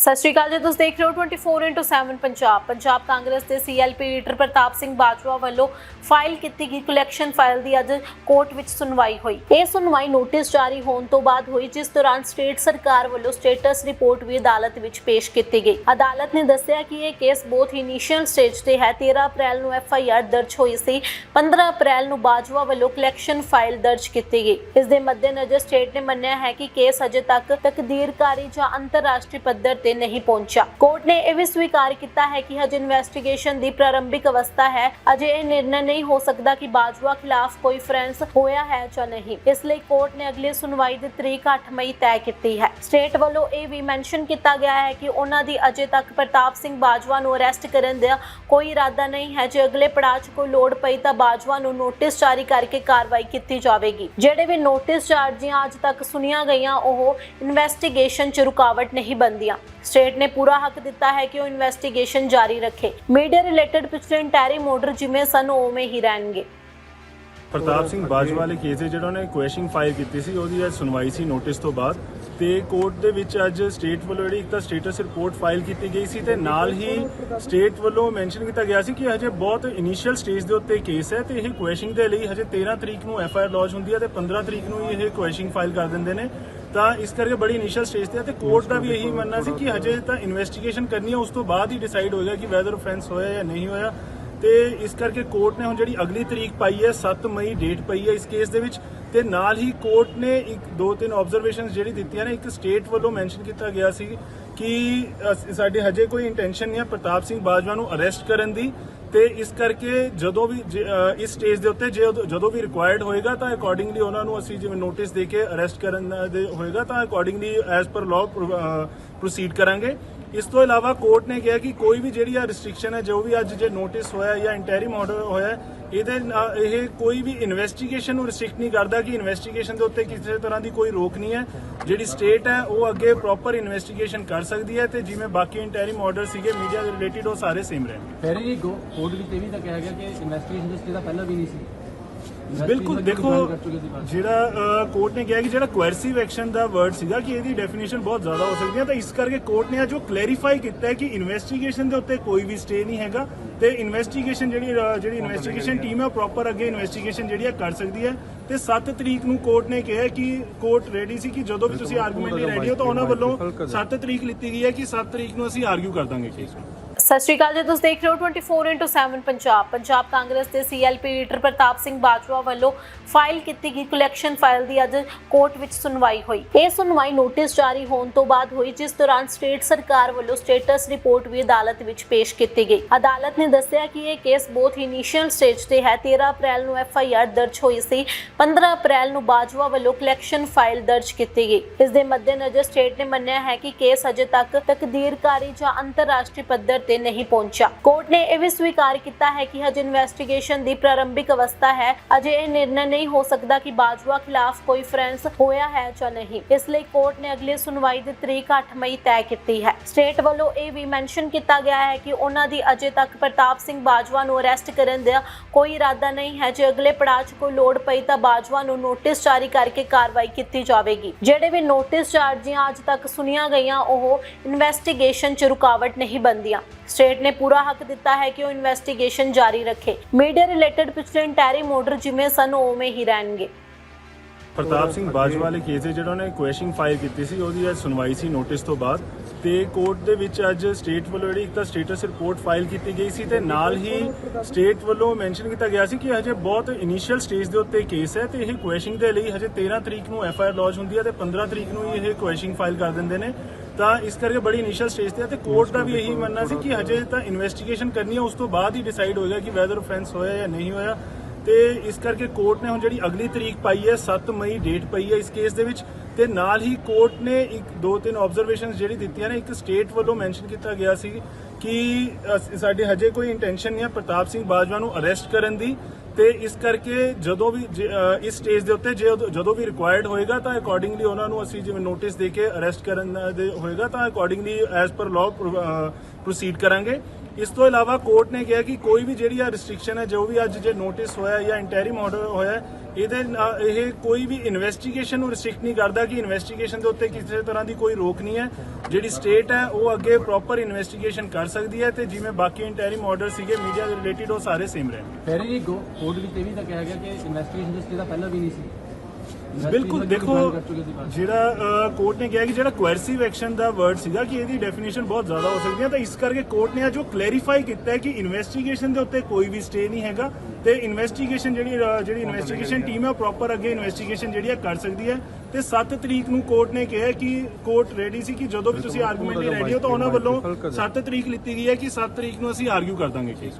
ਸਤਿ ਸ਼੍ਰੀ ਅਕਾਲ ਜੀ, ਤੁਸੀਂ ਦੇਖ ਰਹੇ ਹੋ 24/7 ਪੰਜਾਬ। ਪੰਜਾਬ ਕਾਂਗਰਸ ਦੇ ਸੀਐਲਪੀ ਲੀਡਰ ਪ੍ਰਤਾਪ ਸਿੰਘ ਬਾਜਵਾ ਵੱਲੋਂ ਫਾਈਲ ਕੀਤੀ ਗਈ ਕਲੈਕਸ਼ਨ ਫਾਈਲ ਦੀ ਅੱਜ ਕੋਰਟ ਵਿੱਚ ਸੁਣਵਾਈ ਹੋਈ। ਇਹ ਸੁਣਵਾਈ ਨੋਟਿਸ ਜਾਰੀ ਹੋਣ ਤੋਂ ਬਾਅਦ ਹੋਈ, ਜਿਸ ਦੌਰਾਨ ਸਟੇਟ ਸਰਕਾਰ ਵੱਲੋਂ ਸਟੇਟਸ ਰਿਪੋਰਟ ਵੀ ਅਦਾਲਤ ਵਿੱਚ ਪੇਸ਼ ਕੀਤੀ ਗਈ। ਅਦਾਲਤ ਨੇ ਦੱਸਿਆ ਕਿ ਇਹ ਕੇਸ ਬਹੁਤ ਹੀ ਇਨੀਸ਼ੀਅਲ ਸਟੇਜ ਤੇ ਹੈ। 13 ਅਪ੍ਰੈਲ ਨੂੰ ਐਫਆਈਆਰ ਦਰਜ ਹੋਈ ਸੀ। 15 ਅਪ੍ਰੈਲ ਨੂੰ ਬਾਜਵਾ ਵੱਲੋਂ ਕਲੈਕਸ਼ਨ ਫਾਈਲ ਦਰਜ ਕੀਤੀ ਗਈ। ਇਸ ਦੇ ਮੱਦੇਨਜ਼ਰ ਸਟੇਟ ਨੇ ਮੰਨਿਆ ਹੈ ਕਿ ਕੇਸ ਅਜੇ ਤੱਕ ਤਕਦੀਰਕਾਰੀ ਜਾਂ ਅੰਤਰਰਾਸ਼ਟਰੀ ਪੱਧਰ ਤੇ ਨਹੀਂ ਪਹੁੰਚਾ ਕੋਰਟ ਨੇ ਇਹ ਵੀ ਸਵੀਕਾਰ ਕੀਤਾ ਹੈ ਕਿ ਹਜੇ ਇਨਵੈਸਟੀਗੇਸ਼ਨ ਦੀ ਪ੍ਰਾਰੰਭਿਕ ਅਵਸਥਾ ਹੈ। ਅਜੇ ਇਹ ਨਿਰਣਾ ਨਹੀਂ ਹੋ ਸਕਦਾ ਕਿ ਬਾਜਵਾ ਖਿਲਾਫ ਕੋਈ ਫਰੈਂਸ ਹੋਇਆ ਹੈ ਜਾਂ ਨਹੀਂ। ਇਸ ਲਈ ਕੋਰਟ ਨੇ ਅਗਲੀ ਸੁਣਵਾਈ ਦੀ ਤਰੀਕ 8 ਮਈ ਤੈਅ ਕੀਤੀ ਹੈ। ਸਟੇਟ ਵੱਲੋਂ ਇਹ ਵੀ ਮੈਂਸ਼ਨ ਕੀਤਾ ਗਿਆ ਹੈ ਕਿ ਉਹਨਾਂ ਦੀ ਅਜੇ ਤੱਕ ਪ੍ਰਤਾਪ ਸਿੰਘ ਬਾਜਵਾ ਨੂੰ ਅਰੈਸਟ ਕਰਨ ਦਾ ਕੋਈ ਇਰਾਦਾ ਨਹੀਂ ਹੈ। ਜੇ ਅਗਲੇ ਪੜਾਅ 'ਚ ਕੋਈ ਲੋੜ ਪਈ ਤਾਂ ਬਾਜਵਾ ਨੂੰ ਨੋਟਿਸ ਜਾਰੀ ਕਰਕੇ ਕਾਰਵਾਈ ਕੀਤੀ ਜਾਵੇਗੀ। ਜਿਹੜੇ ਵੀ ਨੋਟਿਸ ਚਾਰਜੀਆਂ ਅੱਜ ਤੱਕ ਸੁਣੀਆਂ ਗਈਆਂ, ਉਹ ਇਨਵੈਸਟੀਗੇਸ਼ਨ 'ਚ ਰੁਕਾਵਟ ਨਹੀਂ ਬਣਦੀਆਂ। ਸਟੇਟ ਨੇ ਪੂਰਾ ਹੱਕ ਦਿੱਤਾ ਹੈ ਕਿ ਉਹ ਇਨਵੈਸਟੀਗੇਸ਼ਨ ਜਾਰੀ ਰੱਖੇ। ਮੀਡੀਆ ਰਿਲੇਟਡ ਪਿਛਲੇ ਇੰਟੈਰੀ ਮੋਡਰ ਜਿਵੇਂ ਸਨ, ਉਵੇਂ ਹੀ ਰਹਿਣਗੇ। ਪ੍ਰਤਾਪ ਸਿੰਘ ਬਾਜਵਾ ਵਾਲੇ ਕੇਸ ਜਿਹੜਾ ਉਹਨੇ ਕੁਐਸਚਨ ਫਾਈਲ ਕੀਤੀ ਸੀ, ਉਹਦੀ ਅੱਜ ਸੁਣਵਾਈ ਸੀ ਨੋਟਿਸ ਤੋਂ ਬਾਅਦ। ਤੇ ਕੋਰਟ ਦੇ ਵਿੱਚ ਅੱਜ ਸਟੇਟ ਵੱਲੋਂ ਜਿਹੜੀ ਇੱਕ ਤਾਂ ਸਟੇਟਸ ਰਿਪੋਰਟ ਫਾਈਲ ਕੀਤੀ ਗਈ ਸੀ ਤੇ ਨਾਲ ਹੀ ਸਟੇਟ ਵੱਲੋਂ ਮੈਂਸ਼ਨ ਕੀਤਾ ਗਿਆ ਸੀ ਕਿ ਹਜੇ ਬਹੁਤ ਇਨੀਸ਼ੀਅਲ ਸਟੇਜ ਦੇ ਉੱਤੇ ਕੇਸ ਹੈ ਤੇ ਇਹ ਕੁਐਸਚਨ ਦੇ ਲਈ ਹਜੇ 13 ਤਰੀਕ ਨੂੰ ਐਫ ਆਈ ਆਰ ਲੌਂਚ ਹੁੰਦੀ ਹੈ ਤੇ 15 ਤਰੀਕ ਨੂੰ ਇਹ ਕੁਐਸਚਨ ਫਾਈਲ ਕਰ ਦਿੰਦੇ ਨੇ। ਤਾਂ ਇਸ ਕਰਕੇ ਬੜੀ ਇਨੀਸ਼ੀਅਲ ਸਟੇਜ ਤੇ ਹੈ ਤੇ ਕੋਰਟ ਦਾ ਵੀ ਇਹੀ ਮੰਨਣਾ ਸੀ ਕਿ ਹਜੇ ਤਾਂ ਇਨਵੈਸਟੀਗੇਸ਼ਨ ਕਰਨੀ ਹੈ ਉਸ ਤੋਂ ਬਾਅਦ ਹੀ ਡਿਸਾਈਡ ਹੋਏਗਾ ਕਿ ਵੈਦਰ ਆਫੈਂਸ ਹੋਇਆ ਜਾਂ ਨਹੀਂ ਹੋਇਆ। ਤੇ ਇਸ ਕਰਕੇ ਕੋਰਟ ਨੇ ਹੁਣ ਜਿਹੜੀ ਅਗਲੀ ਤਰੀਕ ਪਾਈ ਹੈ 7 ਮਈ ਡੇਟ ਪਈ ਹੈ ਇਸ ਕੇਸ ਦੇ ਵਿੱਚ ਤੇ ਨਾਲ ਹੀ ਕੋਰਟ ਨੇ ਇੱਕ, ਦੋ, ਤਿੰਨ ਆਬਜ਼ਰਵੇਸ਼ਨਸ ਜਿਹੜੀ ਦਿੱਤੀਆਂ ਨੇ, ਇੱਕ ਸਟੇਟ ਵੱਲੋਂ ਮੈਂਸ਼ਨ ਕੀਤਾ ਗਿਆ ਸੀ ਕਿ ਅਸ- ਸਾਡੇ ਹਜੇ ਕੋਈ ਇੰਟੈਂਸ਼ਨ ਨਹੀਂ ਹੈ ਪ੍ਰਤਾਪ ਸਿੰਘ ਬਾਜਵਾ ਨੂੰ ਅਰੈਸਟ ਕਰਨ ਦੀ। ਤੇ ਇਸ ਕਰਕੇ ਜਦੋਂ ਵੀ ਇਸ ਸਟੇਜ ਦੇ ਉੱਤੇ ਜੇ ਜਦੋਂ ਵੀ ਰਿਕੁਆਇਰਡ ਹੋਏਗਾ ਤਾਂ ਅਕੋਰਡਿੰਗਲੀ ਉਹਨਾਂ ਨੂੰ ਅਸੀਂ ਜਿਵੇਂ ਨੋਟਿਸ ਦੇ ਕੇ ਅਰੈਸਟ ਕਰਨ ਦੇ ਹੋਏਗਾ ਤਾਂ accordingly as per law proceed ਕਰਾਂਗੇ। ਇਸ ਤੋਂ ਇਲਾਵਾ ਕੋਰਟ ਨੇ ਕਿਹਾ ਕਿ ਕੋਈ ਵੀ ਜਿਹੜੀ ਆ ਰਿਸਟ੍ਰਿਕਸ਼ਨ ਹੈ, ਜੋ ਵੀ ਅੱਜ ਜੇ ਨੋਟਿਸ ਹੋਇਆ ਜਾਂ ਇੰਟੈਰਿਮ ਆਰਡਰ ਹੋਇਆ ਇਹਦੇ ਨਾਲ ਇਹ ਕੋਈ ਵੀ ਇਨਵੈਸਟੀਗੇਸ਼ਨ ਨੂੰ ਰਿਸਟ੍ਰਿਕਟ ਨਹੀਂ ਕਰਦਾ ਕਿ ਇਨਵੈਸਟੀਗੇਸ਼ਨ ਦੇ ਉੱਤੇ ਕਿਸੇ ਤਰ੍ਹਾਂ ਦੀ ਕੋਈ ਰੋਕ ਨਹੀਂ ਹੈ। ਜਿਹੜੀ ਸਟੇਟ ਹੈ, ਉਹ ਅੱਗੇ ਪ੍ਰੋਪਰ ਇਨਵੈਸਟੀਗੇਸ਼ਨ ਕਰ ਸਕਦੀ ਹੈ ਤੇ ਜਿਵੇਂ ਬਾਕੀ ਇੰਟੈਰਿਮ ਆਰਡਰ ਸੀਗੇ ਮੀਡੀਆ ਦੇ ਰਿਲੇਟਡ ਉਹ ਸਾਰੇ ਸੇਮ ਰਹਿਣਗੇ। ਫੈਰੀ ਜੀ ਕੋਰਟ ਵਿੱਚ ਇਹ ਵੀ ਤਾਂ ਕਿਹਾ ਗਿਆ ਕਿ ਇਨਵੈਸਟੀਗੇਸ਼ਨ ਦਾ ਪਹਿਲਾਂ ਵੀ ਨਹੀਂ ਸੀ। ਬਿਲਕੁਲ ਦੇਖੋ। ਜਿਹੜਾ ਕੋਰਟ ਨੇ ਕਿਹਾ ਕਿ ਜਿਹੜਾ ਕੁਐਰਸਿਵ ਐਕਸ਼ਨ ਦਾ ਵਰਡ ਸੀਗਾ ਕਿ ਇਹਦੀ ਡੈਫੀਨੇਸ਼ਨ ਬਹੁਤ ਜ਼ਿਆਦਾ ਹੋ ਸਕਦੀ ਹੈ ਤਾਂ ਇਸ ਕਰਕੇ ਕੋਰਟ ਨੇ ਉਹ ਕਲੈਰੀਫਾਈ ਕੀਤਾ ਹੈ ਕਿ ਇਨਵੈਸਟੀਗੇਸ਼ਨ ਦੇ ਉੱਤੇ ਕੋਈ ਵੀ ਸਟੇ ਨਹੀਂ ਹੈਗਾ ਤੇ ਇਨਵੈਸਟੀਗੇਸ਼ਨ ਜਿਹੜੀ ਜਿਹੜੀ ਇਨਵੈਸਟੀਗੇਸ਼ਨ ਟੀਮ ਹੈ ਪ੍ਰੋਪਰ ਅੱਗੇ ਇਨਵੈਸਟੀਗੇਸ਼ਨ ਜਿਹੜੀ ਹੈ ਕਰ ਸਕਦੀ ਹੈ। ਤੇ 7 ਤਰੀਕ ਨੂੰ ਕੋਰਟ ਨੇ ਕਿਹਾ ਕਿ ਕੋਰਟ ਰੈਡੀ ਸੀ ਕਿ ਜਦੋਂ ਵੀ ਤੁਸੀਂ ਆਰਗੂਮੈਂਟ ਲਈ ਰੈਡੀ ਹੋ ਤਾਂ ਉਹਨਾਂ ਵੱਲੋਂ 7 ਤਰੀਕ ਲਿੱਤੀ ਗਈ ਹੈ ਕਿ 7 ਤਰੀਕ ਨੂੰ ਅਸੀਂ ਆਰਗੂ ਕਰ ਦਾਂਗੇ ਕੇਸ ਨੂੰ। ਸਤਿ ਸ਼੍ਰੀ ਅਕਾਲ ਜੀ, ਤੁਸੀਂ ਦੇਖ ਰਹੇ ਹੋ 24/7 ਪੰਜਾਬ। ਪੰਜਾਬ ਕਾਂਗਰਸ ਦੇ ਸੀਐਲਪੀ ਲੀਡਰ ਪ੍ਰਤਾਪ ਸਿੰਘ ਬਾਜਵਾ ਵੱਲੋਂ ਫਾਈਲ ਕੀਤੀ ਗਈ ਕਲੈਕਸ਼ਨ ਫਾਈਲ ਦੀ ਅੱਜ ਕੋਰਟ ਵਿੱਚ ਸੁਣਵਾਈ ਹੋਈ। ਇਹ ਸੁਣਵਾਈ ਨੋਟਿਸ ਜਾਰੀ ਹੋਣ ਤੋਂ ਬਾਅਦ ਹੋਈ, ਜਿਸ ਦੌਰਾਨ ਸਟੇਟ ਸਰਕਾਰ ਵੱਲੋਂ ਸਟੇਟਸ ਰਿਪੋਰਟ ਵੀ ਅਦਾਲਤ ਵਿੱਚ ਪੇਸ਼ ਕੀਤੀ ਗਈ। ਅਦਾਲਤ ਨੇ ਦੱਸਿਆ ਕਿ ਇਹ ਕੇਸ ਬਹੁਤ ਇਨੀਸ਼ੀਅਲ ਸਟੇਜ ਤੇ ਹੈ 13 ਅਪ੍ਰੈਲ ਨੂੰ ਐਫਆਈਆਰ ਦਰਜ ਹੋਈ ਸੀ 15 ਅਪ੍ਰੈਲ ਨੂੰ ਬਾਜਵਾ ਵੱਲੋਂ ਕਲੈਕਸ਼ਨ ਫਾਈਲ ਦਰਜ ਕੀਤੀ ਗਈ। ਇਸ ਦੇ ਮੱਦੇਨਜ਼ਰ ਸਟੇਟ ਨੇ ਮੰਨਿਆ ਹੈ ਕਿ ਕੇਸ ਅਜੇ ਤੱਕ ਤਕਦੀਰਕਾਰੀ ਜਾਂ ਅੰਤਰਰਾਸ਼ਟਰੀ ਪੱਧਰ ਤੇ ਨਹੀਂ ਪਹੁੰਚਾ ਕੋਰਟ ਨੇ ਇਹ ਵੀ ਸਵੀਕਾਰ ਕੀਤਾ ਹੈ ਕਿ ਹਜੇ ਇਨਵੈਸਟੀਗੇਸ਼ਨ ਦੀ ਪ੍ਰਾਰੰਭਿਕ ਅਵਸਥਾ ਹੈ। ਅਜੇ ਇਹ ਨਿਰਣਾ ਨਹੀਂ ਹੋ ਸਕਦਾ ਕਿ ਬਾਜਵਾ ਖਿਲਾਫ ਕੋਈ ਫਰੈਂਸ ਹੋਇਆ ਹੈ ਜਾਂ ਨਹੀਂ। ਇਸ ਲਈ ਕੋਰਟ ਨੇ ਅਗਲੀ ਸੁਣਵਾਈ ਦੀ ਤਰੀਕ 8 ਮਈ ਤੈਅ ਕੀਤੀ ਹੈ। ਸਟੇਟ ਵੱਲੋਂ ਇਹ ਵੀ ਮੈਂਸ਼ਨ ਕੀਤਾ ਗਿਆ ਹੈ ਕਿ ਉਹਨਾਂ ਦੀ ਅਜੇ ਤੱਕ ਪ੍ਰਤਾਪ ਸਿੰਘ ਬਾਜਵਾ ਨੂੰ ਅਰੈਸਟ ਕਰਨ ਦਾ ਕੋਈ ਇਰਾਦਾ ਨਹੀਂ ਹੈ। ਜੇ ਅਗਲੇ ਪੜਾਅ 'ਚ ਕੋਈ ਲੋੜ ਪਈ ਤਾਂ ਬਾਜਵਾ ਨੂੰ ਨੋਟਿਸ ਜਾਰੀ ਕਰਕੇ ਕਾਰਵਾਈ ਕੀਤੀ ਜਾਵੇਗੀ। ਜਿਹੜੇ ਵੀ ਨੋਟਿਸ ਚਾਰਜੀਆਂ ਅੱਜ ਤੱਕ ਸੁਣੀਆਂ ਗਈਆਂ, ਉਹ ਇਨਵੈਸਟੀਗੇਸ਼ਨ 'ਚ ਰੁਕਾਵਟ ਨਹੀਂ ਬਣਦੀਆਂ। ਸਟੇਟ ਨੇ ਪੂਰਾ ਹੱਕ ਦਿੱਤਾ ਹੈ ਕਿ ਉਹ ਇਨਵੈਸਟੀਗੇਸ਼ਨ ਜਾਰੀ ਰੱਖੇ। ਮੀਡੀਆ ਰਿਲੇਟਡ ਪਿਛਲੇ ਇੰਟੈਰੀ ਮੋਡਰ ਜਿਵੇਂ ਸਨ ਉਵੇਂ ਹੀ ਰਹਿਣਗੇ। ਪ੍ਰਤਾਪ ਸਿੰਘ ਬਾਜਵਾ ਵਾਲੇ ਕੇਸ ਦੇ ਜਿਹੜਾ ਉਹਨੇ ਕੁਐਸਚਨ ਫਾਈਲ ਕੀਤੀ ਸੀ, ਉਹਦੀ ਅੱਜ ਸੁਣਵਾਈ ਸੀ ਨੋਟਿਸ ਤੋਂ ਬਾਅਦ। ਤੇ ਕੋਰਟ ਦੇ ਵਿੱਚ ਅੱਜ ਸਟੇਟ ਵੱਲੋਂ ਜਿਹੜੀ ਇੱਕ ਤਾਂ ਸਟੇਟਸ ਰਿਪੋਰਟ ਫਾਈਲ ਕੀਤੀ ਗਈ ਸੀ ਤੇ ਨਾਲ ਹੀ ਸਟੇਟ ਵੱਲੋਂ ਮੈਂਸ਼ਨ ਕੀਤਾ ਗਿਆ ਸੀ ਕਿ ਹਜੇ ਬਹੁਤ ਇਨੀਸ਼ੀਅਲ ਸਟੇਜ ਦੇ ਉੱਤੇ ਕੇਸ ਹੈ ਤੇ ਇਹ ਕੁਐਸਚਨ ਦੇ ਲਈ ਹਜੇ 13 ਤਰੀਕ ਨੂੰ ਐਫ ਆਈ ਆਰ ਲੌਂਚ ਹੁੰਦੀ ਹੈ ਤੇ 15 ਤਰੀਕ ਨੂੰ ਇਹ ਕੁਐਸਚਨ ਫਾਈਲ ਕਰ ਦਿੰਦੇ ਨੇ। ਤਾਂ ਇਸ ਕਰਕੇ ਬੜੀ ਇਨੀਸ਼ੀਅਲ ਸਟੇਜ ਤੇ ਤੇ ਕੋਰਟ ਦਾ ਵੀ ਇਹੀ ਮੰਨਣਾ ਸੀ ਕਿ ਹਜੇ ਤਾਂ ਇਨਵੈਸਟੀਗੇਸ਼ਨ ਕਰਨੀ ਹੈ ਉਸ ਤੋਂ ਬਾਅਦ ਹੀ ਡਿਸਾਈਡ ਹੋਏਗਾ ਕਿ ਵੈਦਰ ਆਫੈਂਸ ਹੋਇਆ ਜਾਂ ਨਹੀਂ ਹੋਇਆ। ਤੇ ਇਸ ਕਰਕੇ ਕੋਰਟ ਨੇ ਹੁਣ ਜਿਹੜੀ ਅਗਲੀ ਤਰੀਕ ਪਾਈ ਹੈ 7 ਮਈ ਡੇਟ ਪਈ ਹੈ ਇਸ ਕੇਸ ਦੇ ਵਿੱਚ। ਤੇ ਨਾਲ ਹੀ ਕੋਰਟ ਨੇ ਇੱਕ, ਦੋ, ਤਿੰਨ ਆਬਜ਼ਰਵੇਸ਼ਨਸ ਜਿਹੜੀ ਦਿੱਤੀਆਂ ਨੇ, ਇੱਕ ਸਟੇਟ ਵੱਲੋਂ ਮੈਂਸ਼ਨ ਕੀਤਾ ਗਿਆ ਸੀ ਕਿ ਅਸ- ਸਾਡੇ ਹਜੇ ਕੋਈ ਇੰਟੈਂਸ਼ਨ ਨਹੀਂ ਹੈ ਪ੍ਰਤਾਪ ਸਿੰਘ ਬਾਜਵਾ ਨੂੰ ਅਰੈਸਟ ਕਰਨ ਦੀ। ਤੇ ਇਸ ਕਰਕੇ ਜਦੋਂ ਵੀ ਇਸ ਸਟੇਜ ਦੇ ਉੱਤੇ ਜੇ ਜਦੋਂ ਵੀ ਰਿਕੁਆਇਰਡ ਹੋਏਗਾ ਤਾਂ ਅਕੋਰਡਿੰਗਲੀ ਉਹਨਾਂ ਨੂੰ ਅਸੀਂ ਜਿਵੇਂ ਨੋਟਿਸ ਦੇ ਕੇ ਅਰੈਸਟ ਕਰਨ ਦੇ ਹੋਏਗਾ ਤਾਂ accordingly as per law proceed ਕਰਾਂਗੇ। ਇਸ ਤੋਂ ਇਲਾਵਾ ਕੋਰਟ ਨੇ ਕਿਹਾ ਕਿ ਕੋਈ ਵੀ ਜਿਹੜੀ ਆ ਰਿਸਟ੍ਰਿਕਸ਼ਨ ਹੈ, ਜੋ ਵੀ ਅੱਜ ਜੇ ਨੋਟਿਸ ਹੋਇਆ ਜਾਂ ਇੰਟੈਰੀਮ ਆਰਡਰ ਹੋਇਆ, ਇਹਦੇ ਇਹ ਕੋਈ ਵੀ ਇਨਵੈਸਟੀਗੇਸ਼ਨ ਨੂੰ ਰਿਸਟ੍ਰਿਕਟ ਨਹੀਂ ਕਰਦਾ ਕਿ ਇਨਵੈਸਟੀਗੇਸ਼ਨ ਦੇ ਉੱਤੇ ਕਿਸੇ ਤਰ੍ਹਾਂ ਦੀ ਕੋਈ ਰੋਕ ਨਹੀਂ ਹੈ। ਜਿਹੜੀ ਸਟੇਟ ਹੈ, ਉਹ ਅੱਗੇ ਪ੍ਰੋਪਰ ਇਨਵੈਸਟੀਗੇਸ਼ਨ ਕਰ ਸਕਦੀ ਹੈ ਤੇ ਜਿਵੇਂ ਬਾਕੀ ਇੰਟੈਰਿਮ ਆਰਡਰ ਸੀਗੇ ਮੀਡੀਆ ਦੇ ਰਿਲੇਟਡ ਉਹ ਸਾਰੇ ਸੇਮ ਰਹਿਣ ਫਿਰ ਵੀ ਕੋਰਟ ਵਿੱਚ ਇਹ ਵੀ ਤਾਂ ਕਿਹਾ ਗਿਆ ਕਿ ਇਨਵੈਸਟੀਗੇਸ਼ਨ ਜਿਸ ਦਾ ਪਹਿਲਾਂ ਵੀ ਨਹੀਂ ਸੀ। ਬਿਲਕੁਲ ਦੇਖੋ। ਜਿਹੜਾ ਕੋਰਟ ਨੇ ਕਿਹਾ ਕਿ ਜਿਹੜਾ ਕੁਐਰਸਿਵ ਐਕਸ਼ਨ ਦਾ ਵਰਡ ਸੀਗਾ ਕਿ ਇਹਦੀ ਡੈਫੀਨੇਸ਼ਨ ਬਹੁਤ ਜ਼ਿਆਦਾ ਹੋ ਸਕਦੀ ਹੈ ਤਾਂ ਇਸ ਕਰਕੇ ਕੋਰਟ ਨੇ ਜੋ ਕਲੈਰੀਫਾਈ ਕੀਤਾ ਹੈ ਕਿ ਇਨਵੈਸਟੀਗੇਸ਼ਨ ਦੇ ਉੱਤੇ ਕੋਈ ਵੀ ਸਟੇ ਨਹੀਂ ਹੈਗਾ ਤੇ ਇਨਵੈਸਟੀਗੇਸ਼ਨ ਜਿਹੜੀ ਜਿਹੜੀ ਇਨਵੈਸਟੀਗੇਸ਼ਨ ਟੀਮ ਹੈ ਪ੍ਰੋਪਰ ਅੱਗੇ ਇਨਵੈਸਟੀਗੇਸ਼ਨ ਜਿਹੜੀ ਹੈ ਕਰ ਸਕਦੀ ਹੈ। ਤੇ 7 ਤਰੀਕ ਨੂੰ ਕੋਰਟ ਨੇ ਕਿਹਾ ਕਿ ਕੋਰਟ ਰੈਡੀ ਸੀ ਕਿ ਜਦੋਂ ਵੀ ਤੁਸੀਂ ਆਰਗੂਮੈਂਟ ਲਈ ਰੈਡੀ ਹੋ ਤਾਂ ਉਹਨਾਂ ਵੱਲੋਂ 7 ਤਰੀਕ ਲਿੱਤੀ ਗਈ ਹੈ ਕਿ 7 ਤਰੀਕ ਨੂੰ ਅਸੀਂ ਆਰਗੂ ਕਰ ਦਾਂਗੇ ਕੇਸ